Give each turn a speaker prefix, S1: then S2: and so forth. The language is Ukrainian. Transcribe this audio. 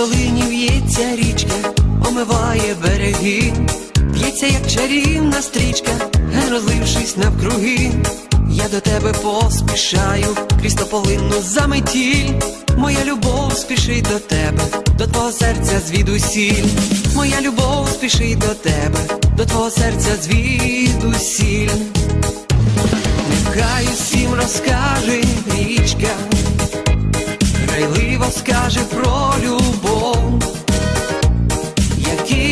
S1: долині в'ється річка, омиває береги, б'ється, як чарівна стрічка, розлившись навкруги. Я до тебе поспішаю, крізь тополинну заметіль. Моя любов спішить до тебе, до твого серця звідусіль. Моя любов спішить до тебе, до твого серця звідусіль. Нехай усім розкаже річка, грайливо скаже про любов,